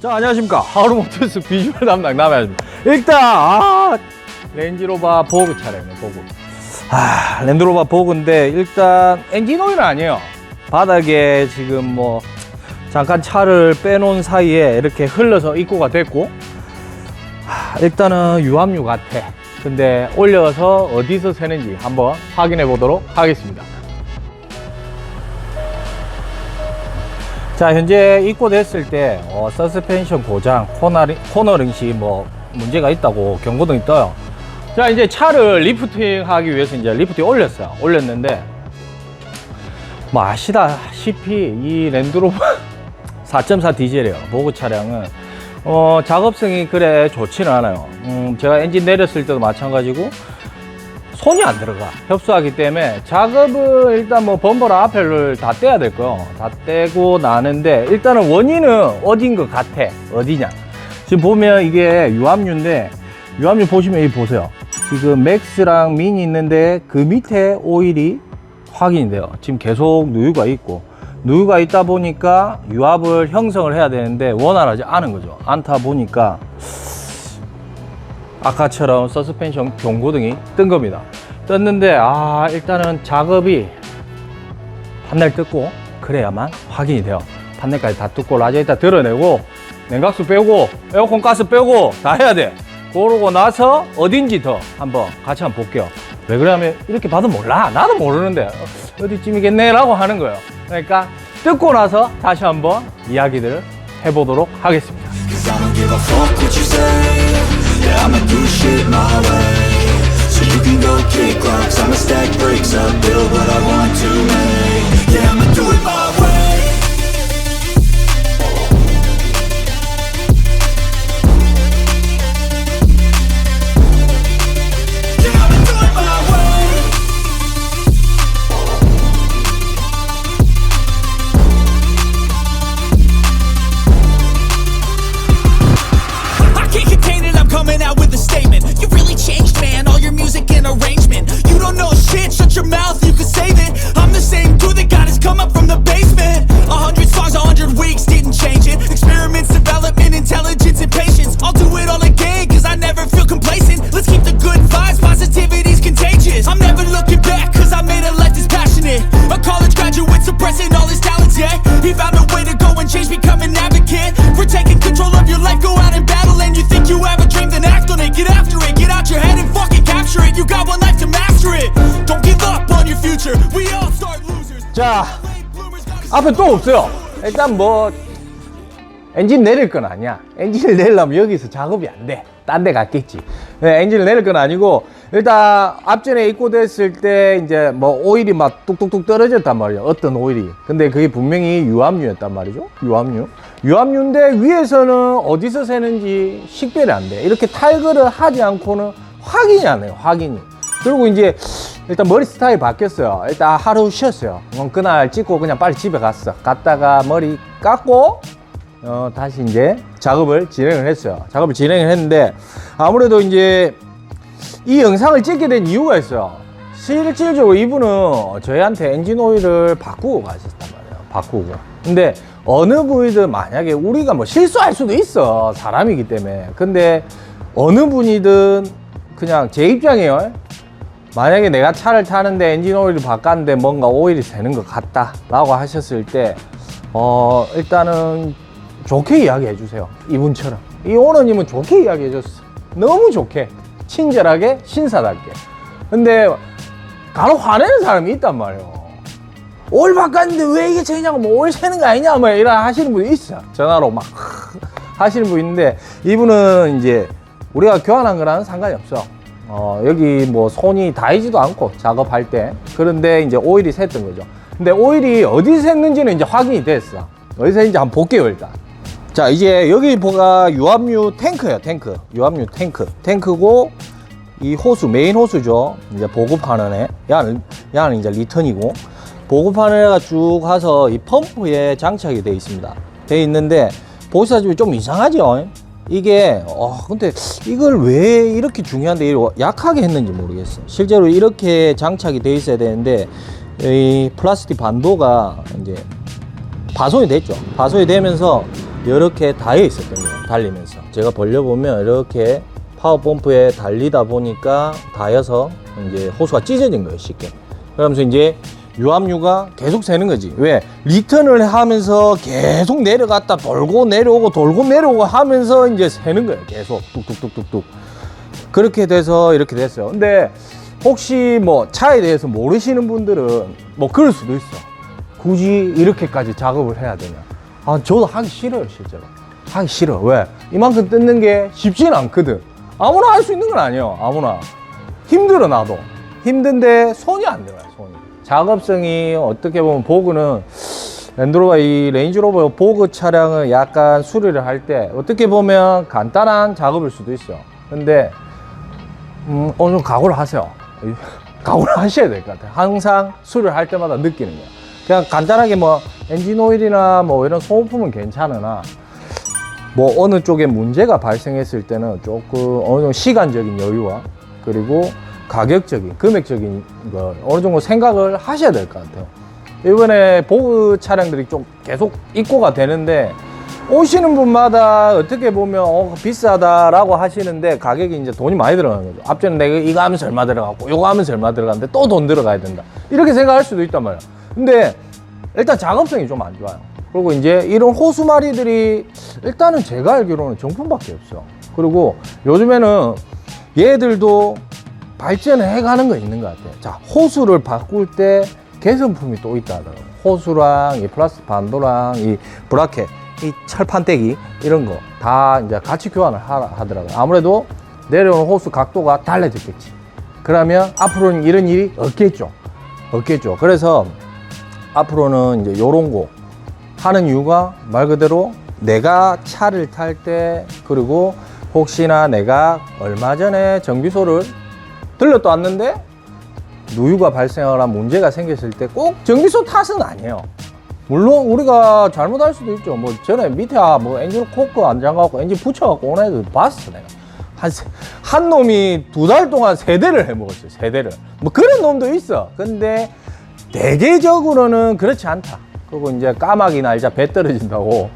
자 안녕하십니까. 하루모터스 비주얼 담당 남해입니다 일단 아 렌지로바 보그 차량이네 보그 아 랜드로바 보그인데 일단 엔진 오일은 아니에요. 바닥에 지금 뭐 잠깐 차를 빼놓은 사이에 이렇게 흘러서 입고가 됐고 아, 일단은 유압류 같아. 근데 올려서 어디서 새는지 한번 확인해 보도록 하겠습니다 자 현재 입고됐을 때 어, 서스펜션 고장 코너링, 코너링 시 뭐 문제가 있다고 경고등이 떠요. 자 이제 차를 리프팅 하기 위해서 이제 리프팅 올렸어요. 올렸는데 뭐 아시다시피 이 랜드로버 4.4 디젤이에요. 보그 차량은. 어, 작업성이 그래 좋지는 않아요. 음, 제가 엔진 내렸을 때도 마찬가지고 손이 안 들어가. 협소하기 때문에 작업을 일단 뭐 범퍼랑 앞에를 다 떼야 될 거요. 다 떼고 나는데 일단은 원인은 어딘 것 같아? 어디냐? 지금 보면 이게 유압류인데 유압류 보시면 여기 보세요. 지금 맥스랑 미니 있는데 그 밑에 오일이 확인이 돼요. 지금 계속 누유가 있고. 누유가 있다 보니까 유압을 형성을 해야 되는데 원활하지 않은 거죠. 않다 보니까 아까처럼 서스펜션 경고등이 뜬 겁니다. 떴는데 아 일단은 작업이 판넬 뜯고 그래야만 확인이 돼요. 판넬까지 다 뜯고 라디에이터 드러내고 냉각수 빼고 에어컨 가스 빼고 다 해야 돼. 그러고 나서 어딘지 더 한번 같이 한번 볼게요. 왜 그러냐면 이렇게 봐도 몰라. 나도 모르는데 어, 어디쯤이겠네 라고 하는 거예요. 그러니까 뜯고 나서 다시 한번 이야기들을 해보도록 하겠습니다. Yeah, I'ma do shit my way. So you can go kick rocks. I'ma stack bricks up, build what I want to make. Yeah, I'ma yeah. He found a way to go and change, become an advocate. For taking control of your life, go out and battle. And you think you have a dream, then act on it. Get after it, get out your head and fucking capture it. You got one life to master it. Don't give up on your future. We all start losers. 자, Late bloomers gotta 앞에 또 없어요. 일단 뭐 엔진 내릴 건 아니야. 엔진을 내려면 여기서 작업이 안 돼. 딴 데 갔겠지. 네, 엔진을 내릴 건 아니고 일단 앞전에 입고됐을 때 이제 뭐 오일이 막 뚝뚝뚝 떨어졌단 말이야. 어떤 오일이. 근데 그게 분명히 유압류였단 말이죠. 유압류. 유압류인데 위에서는 어디서 새는지 식별이 안 돼. 이렇게 탈거를 하지 않고는 확인이 안 해요. 확인이. 그리고 이제 일단 머리 스타일 바뀌었어요. 일단 하루 쉬었어요. 어, 그날 찍고 그냥 빨리 집에 갔어. 갔다가 머리 깎고 어, 다시 이제 작업을 진행을 했어요. 작업을 진행을 했는데 아무래도 이제 이 영상을 찍게 된 이유가 있어요. 실질적으로 이분은 저희한테 엔진 오일을 바꾸고 가셨단 말이에요. 바꾸고. 근데 어느 부위든 만약에 우리가 뭐 실수할 수도 있어. 사람이기 때문에. 근데 어느 분이든 그냥 제 입장이에요. 만약에 내가 차를 타는데 엔진 오일을 바꿨는데 뭔가 오일이 새는 것 같다 라고 하셨을 때 어, 일단은 좋게 이야기해 주세요. 이분처럼. 이 오너님은 좋게 이야기해 줬어. 너무 좋게. 친절하게 신사답게. 근데 간혹 화내는 사람이 있단 말이에요 오일 바꿨는데 왜 이게 새냐고 뭐 오일 새는 거 아니냐 뭐 이런 하시는 분이 있어. 전화로 막 하시는 분 있는데 이분은 이제 우리가 교환한 거랑은 상관이 없어. 어, 여기 뭐 손이 닿이지도 않고 작업할 때. 그런데 이제 오일이 샜던 거죠. 근데 오일이 어디서 샜는지는 이제 확인이 됐어. 어디서 샜는지 한번 볼게요 일단 자 이제 여기 보가 유압류 탱크예요 탱크. 유압류 탱크. 탱크고 이 호수 메인 호수죠. 이제 보급하는 애. 야는 야는 이제 리턴이고. 보급하는 애가 쭉 가서 이 펌프에 장착이 되어 있습니다. 되어 있는데 보시다시피 좀 이상하죠? 이게 어 근데 이걸 왜 이렇게 중요한데 약하게 했는지 모르겠어 실제로 이렇게 장착이 되어 있어야 되는데 이 플라스틱 반도가 이제 파손이 됐죠. 파손이 되면서 이렇게 닿여 있었던 거예요. 달리면서. 제가 벌려보면 이렇게 파워펌프에 달리다 보니까 닿여서 이제 호수가 찢어진 거예요, 쉽게. 그러면서 이제 유압유가 계속 새는 거지. 왜? 리턴을 하면서 계속 내려갔다 돌고 내려오고 돌고 내려오고 하면서 이제 새는 거예요. 계속 뚝뚝뚝뚝뚝. 그렇게 돼서 이렇게 됐어요. 근데 혹시 뭐 차에 대해서 모르시는 분들은 뭐 그럴 수도 있어. 굳이 이렇게까지 작업을 해야 되냐. 아, 저도 하기 싫어요, 실제로. 하기 싫어. 왜? 이만큼 뜯는 게 쉽지는 않거든. 아무나 할 수 있는 건 아니에요. 아무나. 힘들어, 나도. 힘든데 손이 안 들어요, 손이. 작업성이 어떻게 보면 보그는 랜드로버 이 레인지로버 보그 차량은 약간 수리를 할 때 어떻게 보면 간단한 작업일 수도 있어. 근데 음, 어느 정도 각오를 하세요. 각오를 하셔야 될 것 같아요. 항상 수리를 할 때마다 느끼는 거예요. 그냥 간단하게 뭐 엔진 오일이나 뭐 이런 소모품은 괜찮으나 뭐 어느 쪽에 문제가 발생했을 때는 조금 어느 정도 시간적인 여유와 그리고 가격적인 금액적인 걸 어느 정도 생각을 하셔야 될 것 같아요. 이번에 보그 차량들이 좀 계속 입고가 되는데 오시는 분마다 어떻게 보면 어, 비싸다라고 하시는데 가격이 이제 돈이 많이 들어가는 거죠. 앞전에 내가 이거 하면서 얼마 들어갔고 이거 하면서 얼마 들어갔는데 또 돈 들어가야 된다. 이렇게 생각할 수도 있단 말이야. 근데 일단 작업성이 좀 안 좋아요. 그리고 이제 이런 호수마리들이 일단은 제가 알기로는 정품밖에 없어. 그리고 요즘에는 얘들도 발전을 해가는 거 있는 것 같아요. 자, 호수를 바꿀 때 개선품이 또 있다. 호수랑 이 플라스틱 반도랑 이 브라켓, 이 철판떼기 이런 거 다 이제 같이 교환을 하, 하더라고요. 아무래도 내려오는 호수 각도가 달라졌겠지. 그러면 앞으로는 이런 일이 없겠죠. 없겠죠. 그래서 앞으로는 이제 요런 거 하는 이유가 말 그대로 내가 차를 탈 때 그리고 혹시나 내가 얼마 전에 정비소를 들렸다 왔는데 누유가 발생하거나 문제가 생겼을 때 꼭 정비소 탓은 아니에요. 물론 우리가 잘못할 수도 있죠. 뭐 전에 밑에 아, 뭐 엔진 코크 안 잠가갖고 엔진 붙여갖고 오는 애들 봤어 내가. 한, 세- 한 놈이 두 달 동안 세 대를 해먹었어요. 세 대를. 뭐 그런 놈도 있어. 근데 대개적으로는 그렇지 않다. 그리고 이제 까마귀 날자 배 떨어진다고.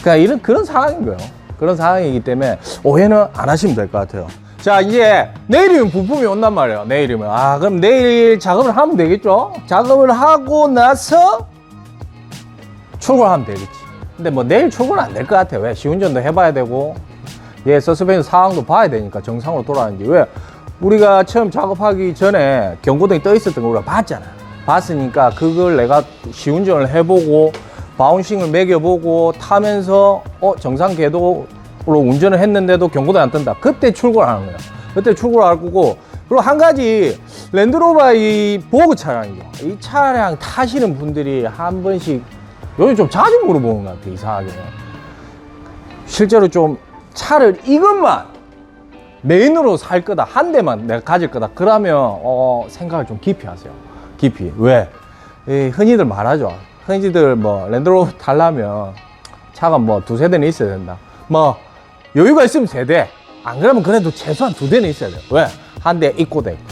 그러니까 이런 그런 상황인 거예요. 그런 상황이기 때문에 오해는 안 하시면 될 것 같아요. 자, 이제 내일이면 부품이 온단 말이에요. 내일이면. 아, 그럼 내일 작업을 하면 되겠죠? 작업을 하고 나서 출고하면 되겠지. 근데 뭐 내일 출고는 안 될 것 같아요. 왜? 시운전도 해봐야 되고, 얘 서스펜션 상황도 봐야 되니까 정상으로 돌아가는지. 왜? 우리가 처음 작업하기 전에 경고등이 떠 있었던 걸 우리가 봤잖아. 봤으니까 그걸 내가 시운전을 해보고, 바운싱을 매겨보고, 타면서, 어, 정상 궤도로 운전을 했는데도 경고등이 안 뜬다. 그때 출고를 하는 거야. 그때 출고를 할 거고, 그리고 한 가지, 랜드로버 이 보그 차량이죠. 이 차량 타시는 분들이 한 번씩 요즘 좀 자주 물어보는 것 같아, 이상하게. 실제로 좀 차를 이것만 메인으로 살 거다, 한 대만 내가 가질 거다. 그러면, 어, 생각을 좀 깊이 하세요. 깊이. 왜? 이 흔히들 말하죠. 흔히들 뭐, 랜드로버 타려면 차가 뭐 두 세 대는 있어야 된다. 뭐, 여유가 있으면 세 대. 안 그러면 그래도 최소한 두 대는 있어야 돼요. 왜? 한 대 입고돼 있고.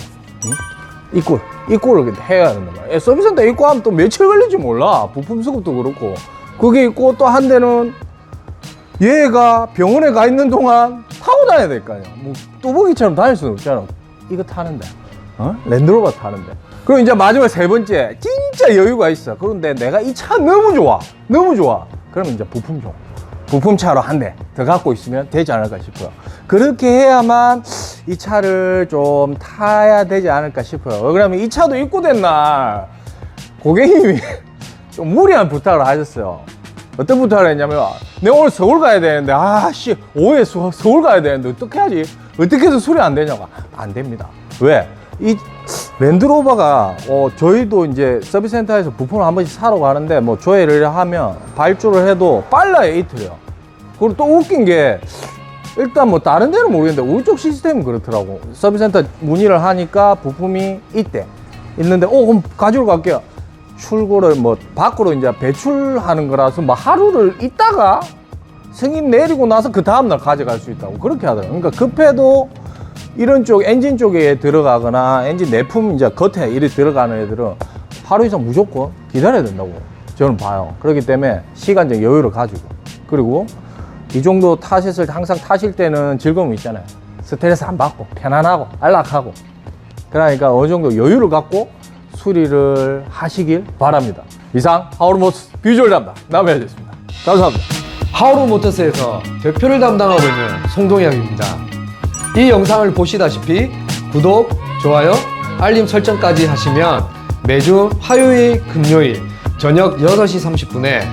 응? 입고, 입고를 해야 된단 말이야. 예, 서비스센터 입고 하면 또 며칠 걸릴지 몰라. 부품 수급도 그렇고. 그게 있고 또 한 대는 얘가 병원에 가 있는 동안 타고 다녀야 될 거 아니야. 뭐 뚜벅이처럼 다닐 수는 없잖아. 이거 타는데. 어? 랜드로버 타는데. 그리고 이제 마지막 세 번째. 진짜 여유가 있어. 그런데 내가 이 차 너무 좋아. 너무 좋아. 그러면 이제 부품 좀. 부품차로 한 대 더 갖고 있으면 되지 않을까 싶어요. 그렇게 해야만 이 차를 좀 타야 되지 않을까 싶어요. 그러면 이 차도 입고된 날 고객님이 좀 무리한 부탁을 하셨어요. 어떤 부탁을 했냐면 내가 오늘 서울 가야 되는데 아씨 오후에 서, 서울 가야 되는데 어떻게 하지? 어떻게 해서 수리 안 되냐고 안 됩니다. 왜? 이 랜드로버가 어, 저희도 이제 서비스 센터에서 부품을 한 번씩 사러 가는데 뭐 조회를 하면 발주를 해도 빨라요 이틀이요. 그리고 또 웃긴 게 일단 뭐 다른 데는 모르겠는데 우리 쪽 시스템은 그렇더라고. 서비스 센터 문의를 하니까 부품이 있대. 있는데 어 그럼 가지고 갈게요. 출고를 뭐 밖으로 이제 배출하는 거라서 뭐 하루를 있다가 승인 내리고 나서 그 다음날 가져갈 수 있다고 그렇게 하더라고요. 그러니까 급해도 이런 쪽 엔진 쪽에 들어가거나 엔진 내품 이제 겉에 이리 들어가는 애들은 하루 이상 무조건 기다려야 된다고 저는 봐요. 그렇기 때문에 시간적 여유를 가지고 그리고 이 정도 타셨을 때 항상 타실 때는 즐거움이 있잖아요. 스트레스 안 받고 편안하고 안락하고 그러니까 어느 정도 여유를 갖고 수리를 하시길 바랍니다. 이상 하우르모스 비주얼 담당 남해였습니다. 감사합니다. 하우로 모터스에서 대표를 담당하고 있는 송동혁입니다. 이 영상을 보시다시피 구독, 좋아요, 알림 설정까지 하시면 매주 화요일, 금요일 저녁 6시 30분에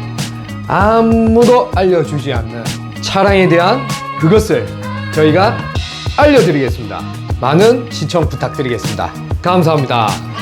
아무도 알려주지 않는 차량에 대한 그것을 저희가 알려드리겠습니다. 많은 시청 부탁드리겠습니다. 감사합니다.